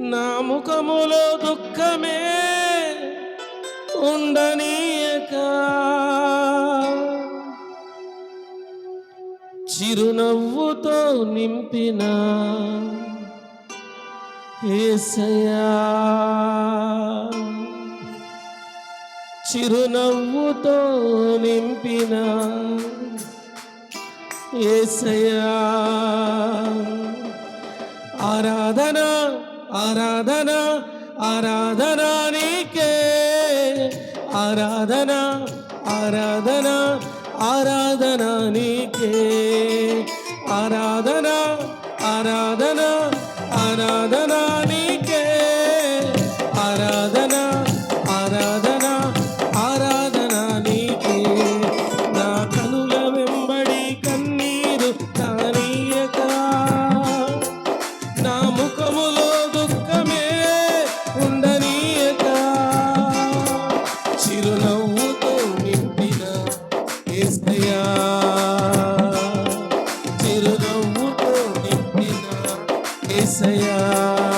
నా ముఖములో దుఃఖమే ఉండనీయక. చిరునవ్వుతో నింపిన ఏసయా చిరునవ్వుతో నింపిన ఏసయ్యా. ఆరాధన ఆరాధన ఆరాధన నీకే. ఆరాధన ఆరాధన ఆరాధన నీకే. ఆరాధన ఆరాధన Esse.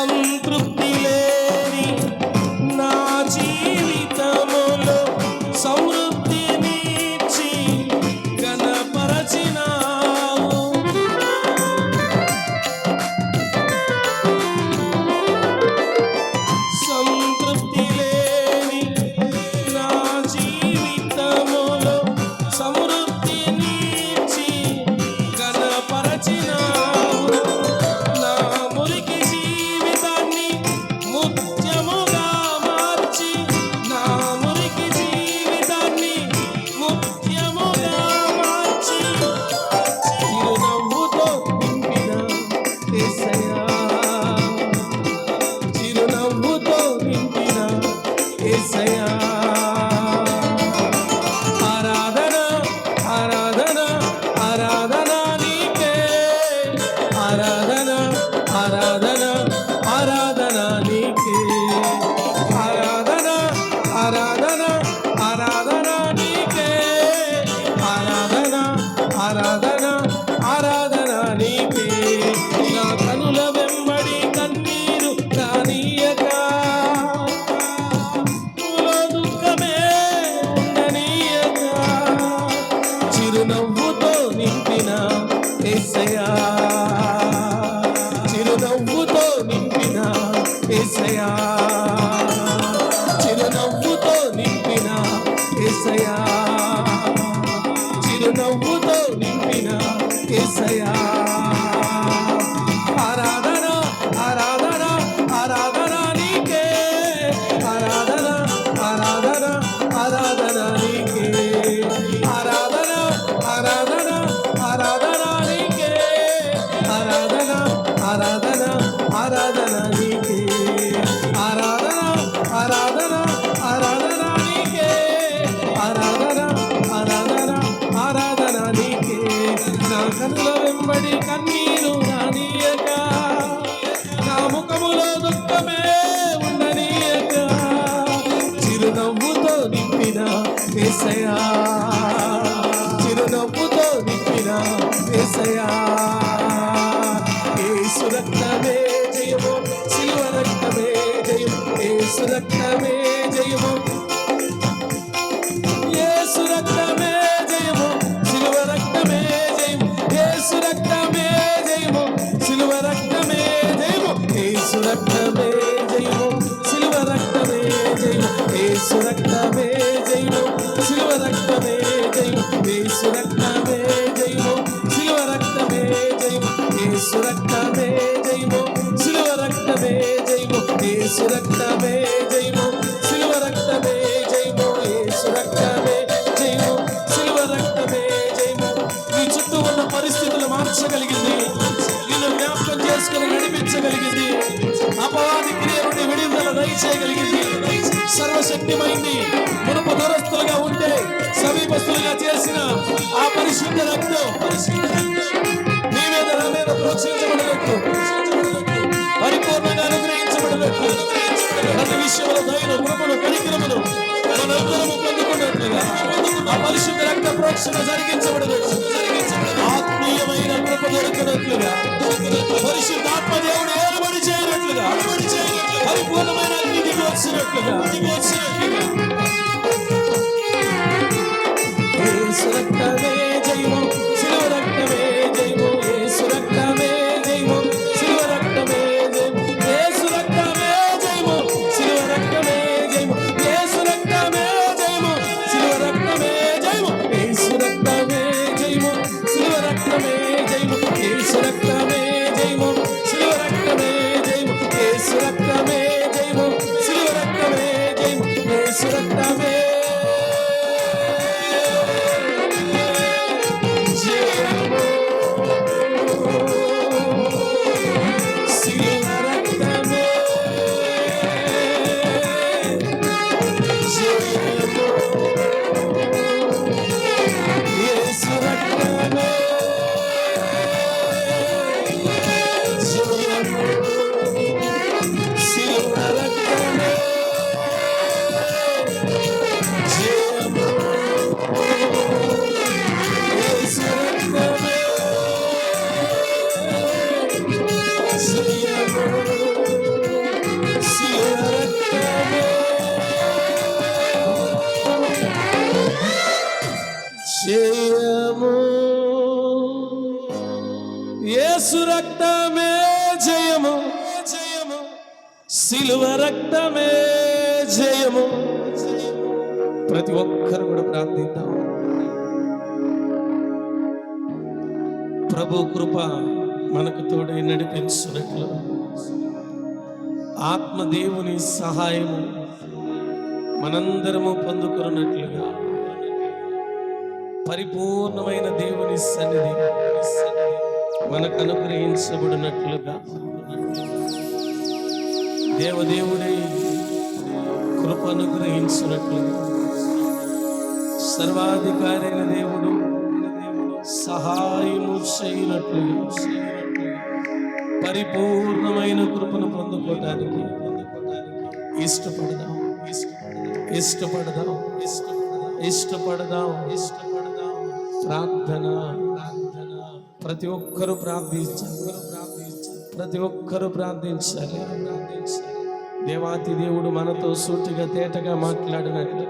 సంతృప్తి the sulakkave పరిశుద్ధమైంది మునుపు దురస్తులుగా ఉంటే సమీపస్తులుగా చేసిన ఆ పరిశుద్ధ రక్తం నీ పరిపూర్ణంగా అనుగ్రహించబడినట్టు ప్రతి విషయంలో కృపను మనందరము పొందుకున్నట్లుగా ఆ పరిశుద్ధ రక్త ప్రోక్షణ జరిగించబడినట్టు ఆత్మీయమైన కృప దొరికినట్లుగా పరిశుద్ధాత్మ దేవుడు ఏర్పడి చేయనట్లుగా పరిపూర్ణమైన Thank. యేసు రక్తమే జయము. జయము సిలువ రక్తమే జయము. ప్రతి ఒక్కరు కూడా ప్రార్థిద్దాం. ప్రభు కృప మనకు తోడై నడిపించినట్లు. ఆత్మదేవుని సహాయము మనందరము పొందుకున్నట్లుగా పరిపూర్ణమైన దేవుని సన్నిధిగా మనకు అనుగ్రహించబడినట్లుగా దేవదేవుడి కృప అనుగ్రహించినట్లుగా సర్వాధికారైన దేవుడు సహాయము చేయనట్లుగా. పరిపూర్ణమైన కృపను పొందుకోవడానికి ఇష్టపడదాం. ఇష్టపడదాం. ఇష్టపడదాం. ఇష్టపడదాం. ఇష్టపడదాం. ప్రార్థన ప్రార్థన. ప్రతి ఒక్కరూ ప్రార్థించాలి. ప్రతి ఒక్కరూ ప్రార్థించాలి. దేవాతి దేవుడు మనతో సూటిగా తేటగా మాట్లాడినట్లు